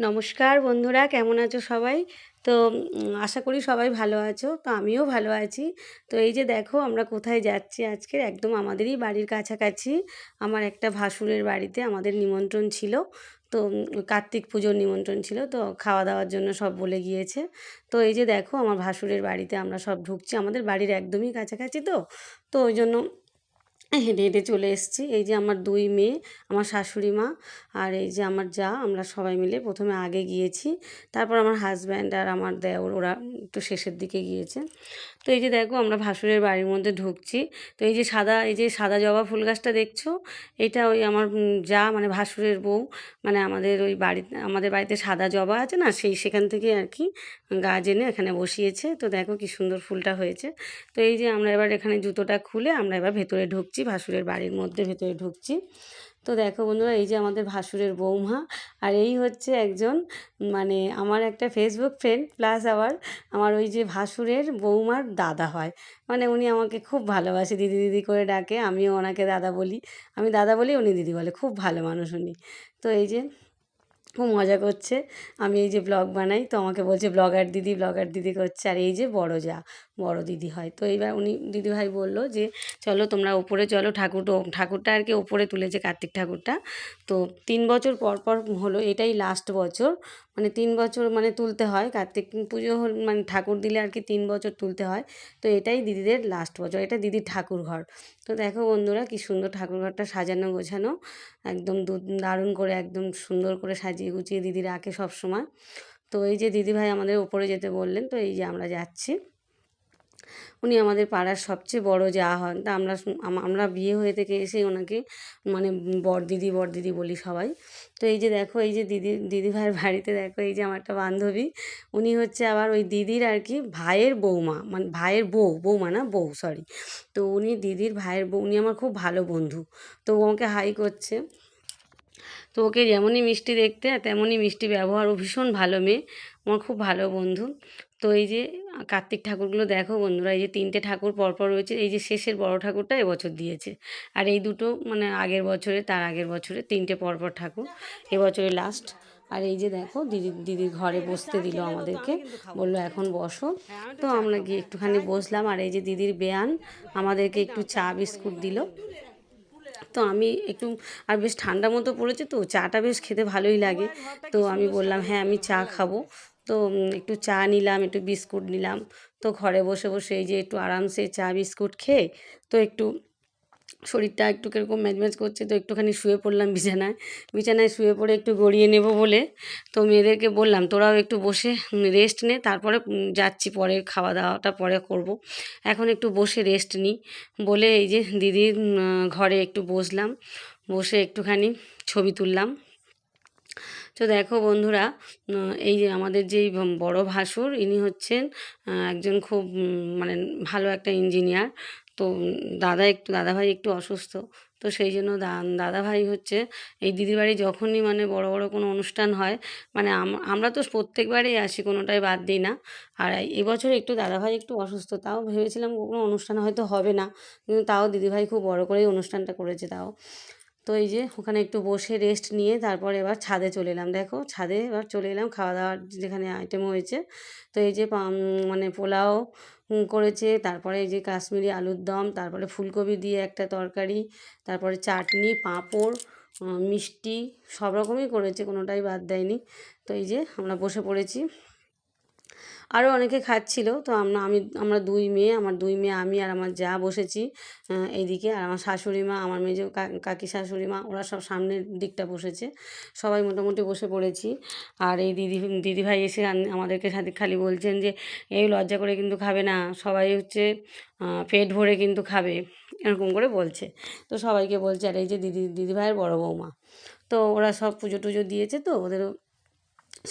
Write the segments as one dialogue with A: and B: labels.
A: নমস্কার বন্ধুরা, কেমন আছো সবাই? তো আশা করি সবাই ভালো আছো, তো আমিও ভালো আছি। তো এই যে দেখো, আমরা কোথায় যাচ্ছি আজকে একদম আমাদেরই বাড়ির কাছাকাছি। আমার একটা ভাসুরের বাড়িতে আমাদের নিমন্ত্রণ ছিল। তো কার্তিক পুজোর নিমন্ত্রণ ছিল, তো খাওয়া দাওয়ার জন্য সব বলে গিয়েছে। তো এই যে দেখো, আমার ভাসুরের বাড়িতে আমরা সব ঢুকছি। আমাদের বাড়ির একদমই কাছাকাছি তো তো ওই জন্য হেঁটে হেঁটে চলে এসেছি। এই যে আমার দুই মেয়ে, আমার শাশুড়ি মা আর এই যে আমার যা, আমরা সবাই মিলে প্রথমে আগে গিয়েছি। তারপর আমার হাজব্যান্ড আর আমার দেওর, ওরা একটু শেষের দিকে গিয়েছে। তো এই যে দেখো, আমরা ভাসুরের বাড়ির মধ্যে ঢুকছি। তো এই যে সাদা, এই যে সাদা জবা ফুল গাছটা দেখছ? এটা ওই আমার যা মানে ভাসুরের বউ মানে আমাদের ওই বাড়িতে, আমাদের বাড়িতে সাদা জবা আছে না, সেই সেখান থেকে আর কি গাছ এনে এখানে বসিয়েছে। তো দেখো কি সুন্দর ফুলটা হয়েছে। তো এই যে আমরা এবার এখানে জুতোটা খুলে আমরা এবার ভেতরে ঢুকছি। ভাসুরের বাড়ির মধ্যে ভেতরে ঢুকছি। তো দেখো বন্ধুরা, এই যে আমাদের ভাসুরের বৌমা, আর এই হচ্ছে একজন মানে আমার একটা ফেসবুক ফ্রেন্ড প্লাস আবার আমার ওই যে ভাসুরের বৌমার দাদা হয়। মানে উনি আমাকে খুব ভালোবাসে, দিদি দিদি করে ডাকে, আমিও ওনাকে দাদা বলি। আমি দাদা বলি উনি দিদি বলে, খুব ভালো মানুষ উনি। তো এই যে খুব মজা করছে। আমি এই যে ব্লগ বানাই, তো আমাকে বলছে ব্লগার দিদি ব্লগার দিদি করছে। আর এই যে বড় যা, বড় দিদি হয়। তো এইবার উনি দিদিভাই বলল যে, চলো তোমরা ওপরে চলো, ঠাকুর ঠাকুরটা আর কি ওপরে তুলেছে কার্তিক ঠাকুরটা। তো তিন বছর পর পর হলো, এটাই লাস্ট বছর। মানে তিন বছর মানে তুলতে হয়, কার্তিক পুজো মানে ঠাকুর দিলে আর কি তিন বছর তুলতে হয়। তো এটাই দিদিদের লাস্ট বছর, এটা দিদির ঠাকুর ঘর। তো দেখো বন্ধুরা কি সুন্দর ঠাকুর ঘরটা সাজানো গোছানো, একদম দারুণ করে একদম সুন্দর করে সাজিয়ে গুছিয়ে দিদি রাখে সবসময়। তো এই যে দিদিভাই আমাদের ওপরে যেতে বললেন, তো এই যে আমরা যাচ্ছি। উনি আমাদের পাড়ার সবচেয়ে বড় যা হন তা আমরা আমরা বিয়ে হয়ে থেকে এসে ওনাকে মানে বর দিদি বর দিদি বলি সবাই। তো এই যে দেখো, এই যে দিদি দিদি ভাইয়ের বাড়িতে দেখো, এই যে আমার একটা বান্ধবী, উনি হচ্ছে আবার ওই দিদির আর কি ভাইয়ের বৌমা মানে ভাইয়ের বউ, বৌমা না, বউ সরি তো উনি দিদির ভাইয়ের বউ, উনি আমার খুব ভালো বন্ধু, তো ও আমাকে হাই করছে। তো ওকে যেমনই মিষ্টি দেখতে, তেমনই মিষ্টি ব্যবহার, ও ভীষণ ভালো মেয়ে আমার খুব ভালো বন্ধু। তো এই যে কার্তিক ঠাকুরগুলো দেখো বন্ধুরা, এই যে তিনটে ঠাকুর পরপর রয়েছে, এই যে শেষের বড় ঠাকুরটা এবছর দিয়েছে। আর এই দুটো মানে আগের বছরে, তার আগের বছরে তিনটে পরপর ঠাকুর এবছরে লাস্ট আর এই যে দেখো, দিদি দিদির ঘরে বসতে দিল আমাদেরকে, বলল এখন বসো। তো আমরা গিয়ে একটুখানি বসলাম, আর এই যে দিদির বেয়ান আমাদেরকে একটু চা বিস্কুট দিল। তো আমি একটু, আর বেশ ঠান্ডা মতো পড়েছে তো, চাটা বেশ খেতে ভালোই লাগে। তো আমি বললাম হ্যাঁ আমি চা খাব। তো একটু চা নিলাম, একটু বিস্কুট নিলাম। তো ঘরে বসে বসে এই যে একটু আরামসে চা, বিস্কুট খেয়ে, তো একটু শরীরটা একটু কীরকম ম্যাজম্যাজ করছে, তো একটুখানি শুয়ে পড়লাম বিছানায়। বিছানায় শুয়ে পড়ে একটু গড়িয়ে নেব বলে, তো মেয়েদেরকে বললাম, তোরাও একটু বসে রেস্ট নে, তারপরে যাচ্ছি, পরে খাওয়া দাওয়াটা পরে করব। এখন একটু বসে রেস্ট নিই বলে এই যে দিদির ঘরে একটু বসলাম, বসে একটুখানি ছবি তুললাম। তো দেখো বন্ধুরা এই যে আমাদের যেই বড় ভাসুর, ইনি হচ্ছেন একজন খুব মানে ভালো একটা ইঞ্জিনিয়ার তো দাদা একটু, দাদাভাই একটু অসুস্থ, তো সেই জন্য দাদাভাই হচ্ছে, এই দিদির বাড়ি যখনই মানে বড় বড় কোনো অনুষ্ঠান হয় মানে আম- আমরা তো প্রত্যেকবারেই আসি, কোনোটাই বাদ দিই না। আর এবছর একটু দাদাভাই একটু অসুস্থ, তাও ভেবেছিলাম কোনো অনুষ্ঠান হয়তো হবে না, কিন্তু তাও দিদিভাই খুব বড় করেই অনুষ্ঠানটা করেছে তাও। তো এই যে ওখানে একটু বসে রেস্ট নিয়ে তারপরে এবার ছাদে চলে এলাম। দেখো ছাদে এবার চলে এলাম খাওয়া দাওয়ার যেখানে আইটেম হয়েছে। তো এই যে মানে পোলাও করেছে। তারপরে এই যে কাশ্মীরি আলুর দম, তারপরে ফুলকপি দিয়ে একটা তরকারি, তারপরে চাটনি, পাঁপড় মিষ্টি, সব রকমই করেছে, কোনোটাই বাদ দেয়নি। তো এই যে আমরা বসে পড়েছি। আরও অনেকে খাচ্ছিল। তো আমরা, আমি, আমরা দুই মেয়ে, আমার দুই মেয়ে, আমি আর আমার যা বসেছি এইদিকে। আর আমার শাশুড়ি মা, আমার মেজো কাকি শাশুড়ি মা, ওরা সব সামনের দিকটা বসেছে। সবাই মোটামুটি বসে পড়েছি। আর এই দিদি, দিদিভাই এসে আমাদেরকে সাথে খালি বলছেন যে, এই লজ্জা করে কিন্তু খাবে না। সবাই হচ্ছে পেট ভরে কিন্তু খাবে। এরকম করে বলছে। তো সবাইকে বলছে, আর এই যে দিদি, দিদিভাইয়ের বড় বৌমা। তো ওরা সব পুজো টুজো দিয়েছে তো, ওদেরও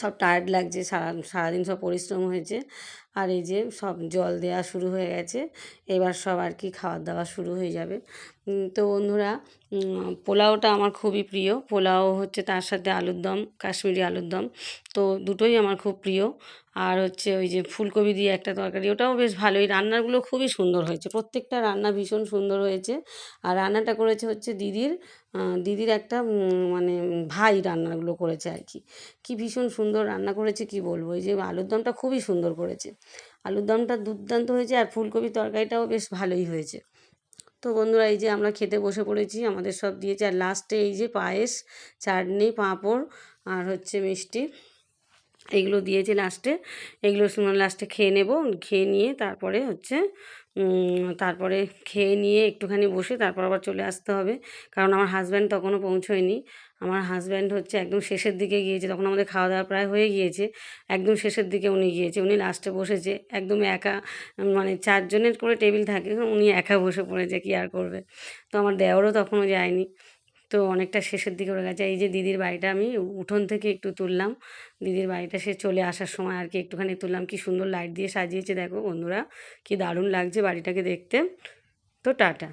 A: সব টায়ার্ড লাগছে সারা সারাদিন সব পরিশ্রম হয়েছে। আর এই যে সব জল দেওয়া শুরু হয়ে গেছে, এবার সব আর কি খাওয়ার দাওয়া শুরু হয়ে যাবে। তো বন্ধুরা পোলাওটা আমার খুবই প্রিয়। পোলাও হচ্ছে তার সাথে আলুর দম, কাশ্মীরি আলুর দম, তো দুটোই আমার খুব প্রিয়। আর হচ্ছে ওই যে ফুলকপি দিয়ে একটা তরকারি, ওটাও বেশ ভালোই। রান্নাগুলো খুবই সুন্দর হয়েছে। প্রত্যেকটা রান্না ভীষণ সুন্দর হয়েছে। আর রান্নাটা করেছে হচ্ছে দিদির দিদির একটা মানে ভাই রান্নাগুলো করেছে আর কি। কি ভীষণ সুন্দর রান্না করেছে, কি বলব? এই যে আলুর দমটা খুবই সুন্দর করেছে। আলুর দমটা দুর্দান্ত হয়েছে আর ফুলকপি তরকারিটাও বেশ ভালোই হয়েছে। তো বন্ধুরা, এই যে আমরা খেতে বসে পড়েছি, আমাদের সব দিয়েছে। আর লাস্টে এই যে পায়েস, চাটনি, পাঁপড় আর হচ্ছে মিষ্টি এইগুলো দিয়েছে লাস্টে এগুলো লাস্টে খেয়ে নেব, খেয়ে নিয়ে তারপরে হচ্ছে তারপরে খেয়ে নিয়ে একটুখানি বসে তারপর আবার চলে আসতে হবে। কারণ আমার হাজব্যান্ড তখনও পৌঁছোয়নি। আমার হাজব্যান্ড হচ্ছে একদম শেষের দিকে গিয়েছে, তখন আমাদের খাওয়া দাওয়া প্রায় হয়ে গিয়েছে, একদম শেষের দিকে উনি গিয়েছে, উনি লাস্টে বসেছে, একদম একা মানে চারজনের করে টেবিল থাকে, উনি একা বসে পড়েছে, কি আর করবে? তো আমার দেওয়ারও তখনও যায়নি, তো অনেকটা শেষের দিকে ওরা গেছে, এই যে দিদির বাড়িটা আমি উঠোন থেকে একটু তুললাম, দিদির বাড়িটা সে চলে আসার সময় আর কি একটুখানি তুললাম, কি সুন্দর লাইট দিয়ে সাজিয়েছে, দেখো বন্ধুরা, কি দারুণ লাগছে বাড়িটাকে দেখতে, তো টাটা।